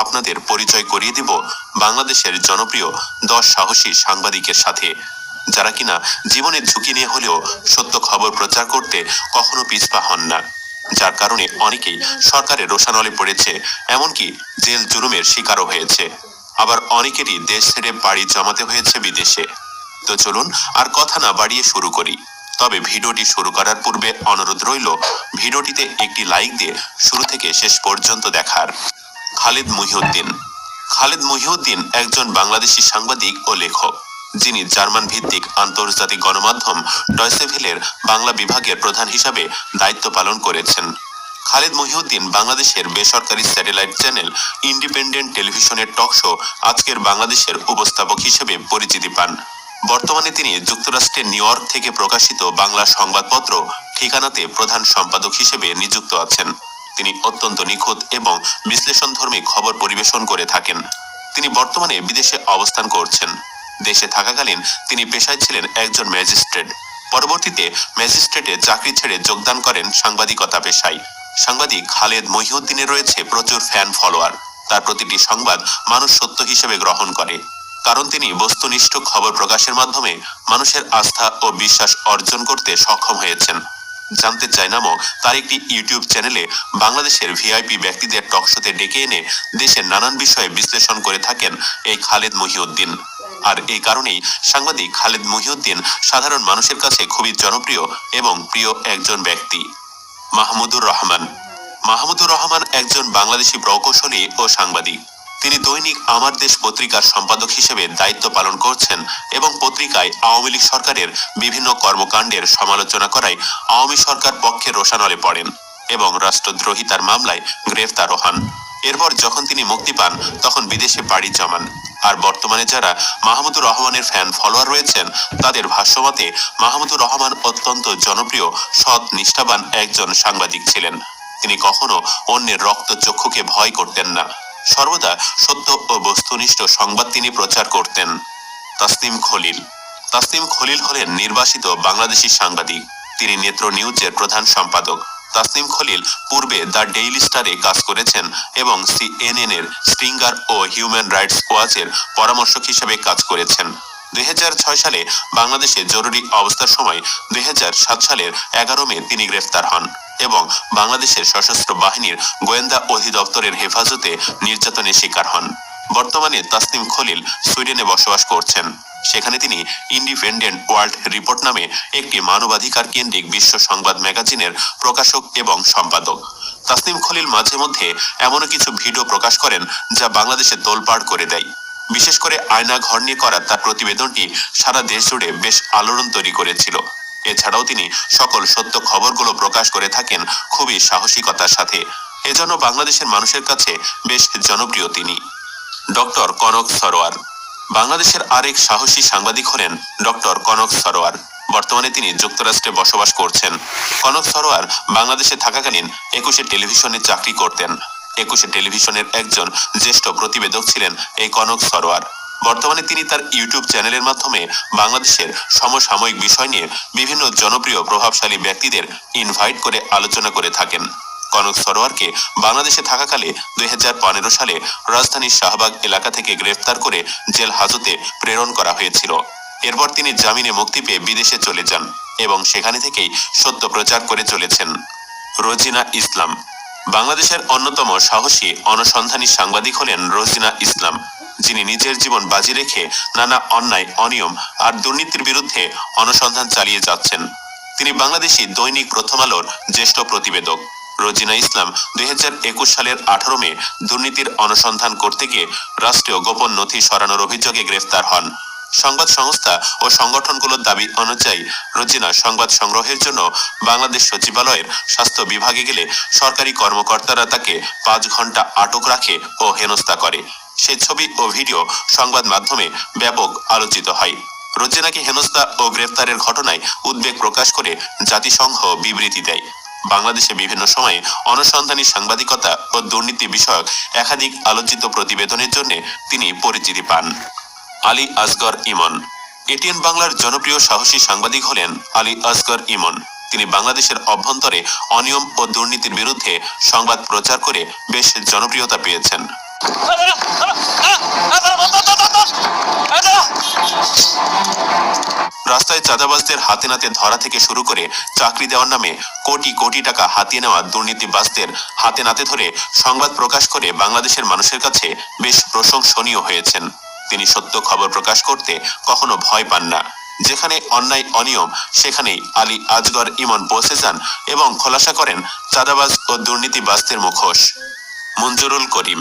আপনাদের পরিচয় করিয়ে দিব বাংলাদেশের জনপ্রিয় দশ সাহসী সাংবাদিকের সাথে। যারা কিনা জীবনের ঝুঁকি নিয়ে হলেও সত্য খবর প্রচার করতে কখনো পিছপা হন না। যার কারণে অনেকেই সরকারের রোশানলে পড়েছে, এমনকি জেল জুলুমের শিকারও হয়েছে। আবার অনেকেরই দেশ ছেড়ে বাড়ি জমাতে হয়েছে বিদেশে। তো চলুন আর কথা না বাড়িয়ে শুরু করি। তবে ভিডিওটি শুরু করার পূর্বে অনুরোধ রইল, ভিডিওটিতে একটি লাইক দিয়ে শুরু থেকে শেষ পর্যন্ত দেখার। খালিদ মহিউদ্দিন। খালিদ মহিউদ্দিন একজন বাংলাদেশি সাংবাদিক ও লেখক, যিনি জার্মান ভিত্তিক আন্তর্জাতিক গণমাধ্যম ডয়সেভেলের বাংলা বিভাগের প্রধান হিসাবে দায়িত্ব পালন করেছেন। খালিদ মহিউদ্দিন বাংলাদেশের বেসরকারি স্যাটেলাইট চ্যানেল ইন্ডিপেন্ডেন্ট টেলিভিশনের টক শো আজকের বাংলাদেশের উপস্থাপক হিসেবে পরিচিতি পান। বর্তমানে তিনি যুক্তরাষ্ট্রের নিউ থেকে প্রকাশিত বাংলা সংবাদপত্র ঠিকানাতে প্রধান সম্পাদক হিসেবে নিযুক্ত আছেন। তিনি অত্যন্ত নিখুঁত এবং বিশ্লেষণধর্মী খবর পরিবেশন করে থাকেন। তিনি বর্তমানে বিদেশে অবস্থান করছেন। দেশে থাকাকালীন তিনি পেশায় ছিলেন একজন ম্যাজিস্ট্রেট। পরবর্তীতে ম্যাজিস্ট্রেটে চাকরি ছেড়ে যোগদান করেন সাংবাদিকতা পেশায়। সাংবাদিক খালেদ মহিউদ্দিনের রয়েছে প্রচুর ফ্যান ফলোয়ার। তার প্রতিটি সংবাদ মানুষ সত্য হিসেবে গ্রহণ করে। কারণ তিনি বস্তুনিষ্ঠ খবর প্রকাশের মাধ্যমে মানুষের আস্থা ও বিশ্বাস অর্জন করতে সক্ষম হয়েছেন। জানতে চাই নামক তার একটি ইউটিউব চ্যানেলে বাংলাদেশের ভিআইপি ব্যক্তিদের টকশোতে ডেকে এনে দেশের নানান বিষয়ে বিশ্লেষণ করে থাকেন এই খালেদ মহিউদ্দিন। আর এই কারণেই সাংবাদিক খালেদ মহিউদ্দিন সাধারণ মানুষের কাছে খুবই জনপ্রিয় এবং প্রিয় একজন ব্যক্তি, মাহমুদুর রহমান। মাহমুদুর রহমান একজন বাংলাদেশি প্রকৌশলী ও সাংবাদিক। তিনি দৈনিক আমার দেশ পত্রিকার সম্পাদক হিসেবে দায়িত্ব পালন করছেন এবং পত্রিকায় আওয়ামী লীগ সরকারের বিভিন্ন কর্মকাণ্ডের সমালোচনা করায় আওয়ামী সরকার পক্ষে রোশানলে পড়েন এবং রাষ্ট্রদ্রোহিতার মামলায় গ্রেফতারও হন। এরপর যখন তিনি মুক্তি পান, তখন বিদেশে বাড়ি জমান। আর বর্তমানে যারা মাহমুদুর রহমানের ফ্যান ফলোয়ার রয়েছেন, তাদের ভাষ্যমতে মাহমুদুর রহমান অত্যন্ত জনপ্রিয়, সৎ, নিষ্ঠাবান একজন সাংবাদিক ছিলেন। তিনি কখনো অন্যের রক্তচক্ষুকে ভয় করতেন না। সর্বদা সত্য ও বস্তুনিষ্ঠ সংবাদ তিনি প্রচার করতেন। তাসনিম খলিল। তাসনিম খলিল হলেন নির্বাসিত বাংলাদেশি সাংবাদিক। তিনি নেত্র নিউজের প্রধান সম্পাদক। তাসনিম খলিল পূর্বে দ্য ডেইলি স্টারে কাজ করেছেন এবং সিএনএন এর স্ট্রিঙ্গার ও হিউম্যান রাইটস ওয়াচের পরামর্শক হিসেবে কাজ করেছেন। দুই হাজার ছয় সালে বাংলাদেশে জরুরি অবস্থার সময় দুই হাজার সাত সালের এগারো মে তিনি গ্রেফতার হন এবং বাংলাদেশের সশস্ত্র বাহিনীর গোয়েন্দা অধিদপ্তরের হেফাজতে নির্যাতনের শিকার হন। বর্তমানে তাসনিম খলিল সুইডেনে বসবাস করছেন। সেখানে তিনি ইন্ডিপেন্ডেন্ট ওয়ার্ল্ড রিপোর্ট নামে একটি মানবাধিকার কেন্দ্রিক বিশ্ব সংবাদ ম্যাগাজিনের প্রকাশক এবং সম্পাদক। তাসনিম খলিল মাঝে মধ্যে এমনও কিছু ভিডিও প্রকাশ করেন যা বাংলাদেশে তোলপাড় করে দেয়। বিশেষ করে আয়না ঘর নিয়ে করা তার প্রতিবেদনটি সারা দেশ জুড়ে বেশ আলোড়ন তৈরি করেছিল। এছাড়াও তিনি সকল সত্য খবরগুলো প্রকাশ করে থাকেন খুবই সাহসিকতার সাথে। এজন্য বাংলাদেশের মানুষের কাছে বেশ জনপ্রিয় তিনি। ডক্টর কনক সরোয়ার। বাংলাদেশের আরেক সাহসী সাংবাদিক হলেন ডক্টর কনক সরোয়ার। বর্তমানে তিনি যুক্তরাষ্ট্রে বসবাস করছেন। কনক সরোয়ার বাংলাদেশে থাকাকালীন একুশে টেলিভিশনে চাকরি করতেন। একুশে টেলিভিশনের একজন জ্যেষ্ঠ প্রতিবেদক ছিলেন এই কনক সরোয়ার। বর্তমানে তিনি তার ইউটিউব চ্যানেলের মাধ্যমে বাংলাদেশের সমসাময়িক বিষয় নিয়ে বিভিন্ন জনপ্রিয় প্রভাবশালী ব্যক্তিদের ইনভাইট করে আলোচনা করে থাকেন। কনক সরোয়ারকে বাংলাদেশে থাকাকালে দুই হাজার পনেরো সালে রাজধানীর শাহবাগ এলাকা থেকে গ্রেফতার করে জেল হাজতে প্রেরণ করা হয়েছিল। এরপর তিনি জামিনে মুক্তি পেয়ে বিদেশে চলে যান এবং সেখানে থেকেই সত্য প্রচার করে চলেছেন। রোজিনা ইসলাম বাংলাদেশের অন্যতম সাহসী অনুসন্ধানী সাংবাদিক হলেন রোজিনা ইসলাম, যিনি নিজের জীবন বাজি রেখে নানা অন্যায়, অনিয়ম আর দুর্নীতির বিরুদ্ধে অনুসন্ধান চালিয়ে যাচ্ছেন। তিনি বাংলাদেশি দৈনিক প্রথম আলোর জ্যেষ্ঠ প্রতিবেদক। রোজিনা ইসলাম দুই হাজার একুশ সালের আঠারো মে দুর্নীতির অনুসন্ধান করতে গিয়ে রাষ্ট্রীয় গোপন নথি সরানোর অভিযোগে গ্রেফতার হন। সংবাদ সংস্থা ও সংগঠনগুলোর দাবি অনুযায়ী রোজিনা সংবাদ সংগ্রহের জন্য বাংলাদেশ সচিবালয়ের স্বাস্থ্য বিভাগে গেলে সরকারি কর্মকর্তারা তাকে পাঁচ ঘণ্টা আটক রাখে ও হেনস্থা করে। সেই ছবি ও ভিডিও সংবাদ মাধ্যমে ব্যাপক আলোচিত হয়। রোজিনাকে হেনস্থা ও গ্রেফতারের ঘটনায় উদ্বেগ প্রকাশ করে জাতিসংঘ বিবৃতি দেয়। বাংলাদেশে বিভিন্ন সময়ে অনুসন্ধানী সাংবাদিকতা ও দুর্নীতি বিষয়ক একাধিক আলোচিত প্রতিবেদনের জন্য তিনি পরিচিতি পান। আলী আসগর ইমন। এটিএন বাংলার জনপ্রিয় সাহসী সাংবাদিক হলেন আলী আসগর ইমন। তিনি বাংলাদেশের অভ্যন্তরে অনিয়ম ও দুর্নীতির বিরুদ্ধে সংবাদ প্রচার করে বেশ জনপ্রিয়তা পেয়েছেন। রাস্তায় চাঁদাবাজদের হাতে নাতে ধরা থেকে শুরু করে চাকরি দেওয়ার নামে কোটি কোটি টাকা হাতিয়ে নেওয়া দুর্নীতিবাজদের হাতে নাতে ধরে সংবাদ প্রকাশ করে বাংলাদেশের মানুষের কাছে বেশ প্রশংসনীয় হয়েছেন। তিনি সত্য খবর প্রকাশ করতে কখনো ভয় পান না। যেখানে অন্যায় অনিয়ম, সেখানেই আলী আজগর ইমন পৌঁছে যান এবং খোলাসা করেন চাঁদাবাজ ও দুর্নীতিবাজদের মুখোশ। মঞ্জুরুল করিম,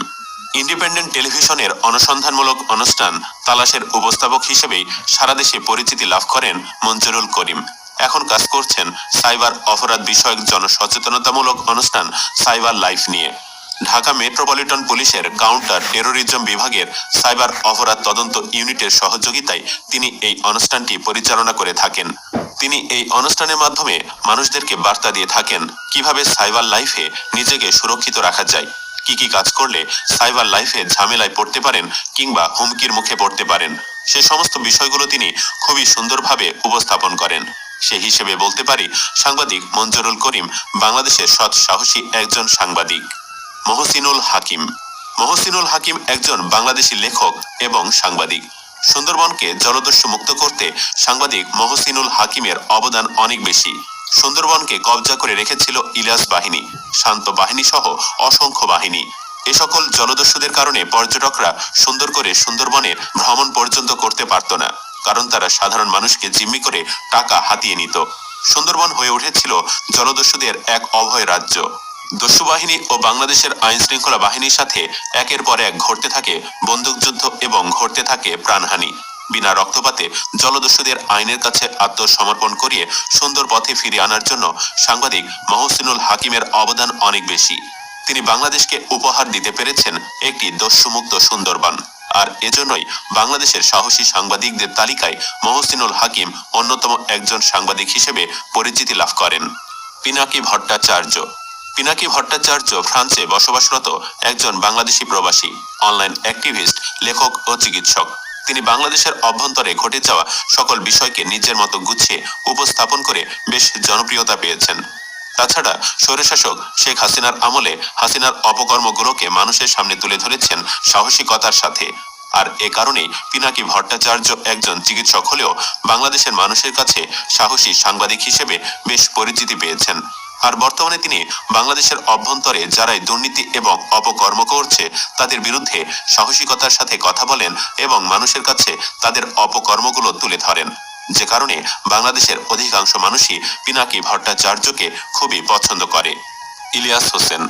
ইন্ডিপেন্ডেন্ট টেলিভিশনের অনুসন্ধানমূলক অনুষ্ঠান তালাশের উপস্থাপক হিসেবেই সারা দেশে পরিচিতি লাভ করেন মঞ্জুরুল করিম। এখন কাজ করছেন সাইবার অপরাধ বিষয়ক জনসচেতনতামূলক অনুষ্ঠান সাইবার লাইফ নিয়ে। ঢাকা মেট্রোপলিটন পুলিশের কাউন্টার টেরোরিজম বিভাগের সাইবার অপরাধ তদন্ত ইউনিটের সহযোগিতায় তিনি এই অনুষ্ঠানটি পরিচালনা করে থাকেন। তিনি এই অনুষ্ঠানের মাধ্যমে মানুষদেরকে বার্তা দিয়ে থাকেন কীভাবে সাইবার লাইফে নিজেকে সুরক্ষিত রাখা যায়, কি কি কাজ করলে সাইবার লাইফে ঝামেলায় পড়তে পারেন কিংবা হুমকির মুখে পড়তে পারেন। সে সমস্ত বিষয়গুলো তিনি খুবই সুন্দরভাবে উপস্থাপন করেন। সে হিসেবে বলতে পারি, সাংবাদিক মঞ্জুরুল করিম বাংলাদেশের সৎ সাহসী একজন সাংবাদিক। মহসিনুল হাকিম। মহসিনুল হাকিম একজন বাংলাদেশি লেখক এবং সাংবাদিক। সুন্দরবনকে জলদস্যু মুক্ত করতে সাংবাদিক মহসিনুল হাকিমের অবদান অনেক বেশি। সুন্দরবনকে কবজা করে রেখেছিল ইলিয়াস বাহিনী, শান্ত বাহিনী সহ অসংখ্য বাহিনী। এ সকল জলদস্যুদের কারণে পর্যটকরা সুন্দর করে সুন্দরবনে ভ্রমণ পর্যন্ত করতে পারত না, কারণ তারা সাধারণ মানুষকে জিম্মি করে টাকা হাতিয়ে নিত। সুন্দরবন হয়ে উঠেছিল জলদস্যুদের এক অভয় রাজ্য। দস্যু বাহিনী ও বাংলাদেশের আইন শৃঙ্খলা বাহিনীর সাথে একের পর এক ঘটতে থাকে বন্দুকযুদ্ধ এবং ঘটতে থাকে প্রাণহানি। বিনা রক্তপাতে জলদস্যুদের আইনের কাছে আত্মসমর্পণ করিয়ে সুন্দর পথে ফিরিয়ে আনার জন্য সাংবাদিক মহসিনুল হাকিমের অবদান অনেক বেশি। তিনি বাংলাদেশকে উপহার দিতে পেরেছেন একটি দস্যুমুক্ত সুন্দরবন। আর এজন্যই বাংলাদেশের সাহসী সাংবাদিকদের তালিকায় মহসিনুল হাকিম অন্যতম একজন সাংবাদিক হিসেবে পরিচিতি লাভ করেন। পিনাকি ভট্টাচার্য পিনাকি ভট্টাচার্য ফ্রান্সে বসবাসরত একজন বাংলাদেশি প্রবাসী, অনলাইন অ্যাক্টিভিস্ট, লেখক ও চিকিৎসক। তিনি বাংলাদেশের অভ্যন্তরে ঘটে যাওয়া সকল বিষয়কে নিজের মতো গুছিয়ে উপস্থাপন করে বেশ জনপ্রিয়তা পেয়েছেন। তাছাড়া স্বৈরশাসক শেখ হাসিনার আমলে হাসিনার অপকর্মগুলোকে মানুষের সামনে তুলে ধরেছেন সাহসিকতার সাথে। আর এ কারণেই পিনাকি ভট্টাচার্য একজন চিকিৎসক হলেও বাংলাদেশের মানুষের কাছে সাহসী সাংবাদিক হিসেবে বেশ পরিচিতি পেয়েছেন। আর বর্তমানে তিনি বাংলাদেশের অভ্যন্তরে যারাই দুর্নীতি এবং অপকর্ম করছে, তাদের বিরুদ্ধে সাহসিকতার সাথে কথা বলেন এবং মানুষের কাছে তাদের অপকর্মগুলো তুলে ধরেন। যে কারণে বাংলাদেশের অধিকাংশ মানুষই পিনাকি ভট্টাচার্যকে খুবই পছন্দ করে। ইলিয়াস হোসেন।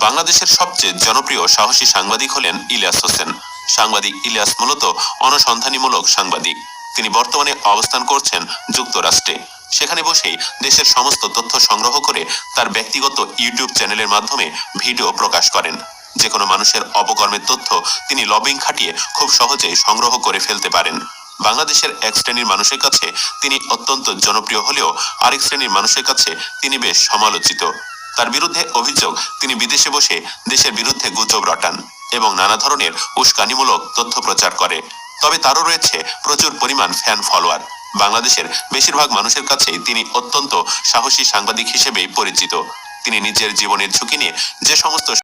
বাংলাদেশের সবচেয়ে জনপ্রিয় সাহসী সাংবাদিক হলেন ইলিয়াস হোসেন। সাংবাদিক ইলিয়াস মূলত অনুসন্ধানীমূলক সাংবাদিক। তিনি বর্তমানে অবস্থান করছেন যুক্তরাষ্ট্রে। সেখানে বসেই দেশের সমস্ত তথ্য সংগ্রহ করে তার ব্যক্তিগত ইউটিউব চ্যানেলের মাধ্যমে ভিডিও প্রকাশ করেন। যে কোনো মানুষের অপকর্মের তথ্য তিনি লবিং খাটিয়ে খুব সহজেই সংগ্রহ করে ফেলতে পারেন। বাংলাদেশের এক শ্রেণির মানুষের কাছে তিনি অত্যন্ত জনপ্রিয় হলেও আরেক শ্রেণির মানুষের কাছে তিনি বেশ সমালোচিত। তার বিরুদ্ধে অভিযোগ, তিনি বিদেশে বসে দেশের বিরুদ্ধে গুজব রটান এবং নানা ধরনের উস্কানিমূলক তথ্য প্রচার করে। তবে তারও রয়েছে প্রচুর পরিমাণ ফ্যান ফলোয়ার বাংলাদেশের বেশিরভাগ মানুষের কাছেই তিনি অত্যন্ত সাহসী সাংবাদিক হিসেবেই পরিচিত। তিনি নিজের জীবনের ঝুঁকি নিয়ে যে সমস্ত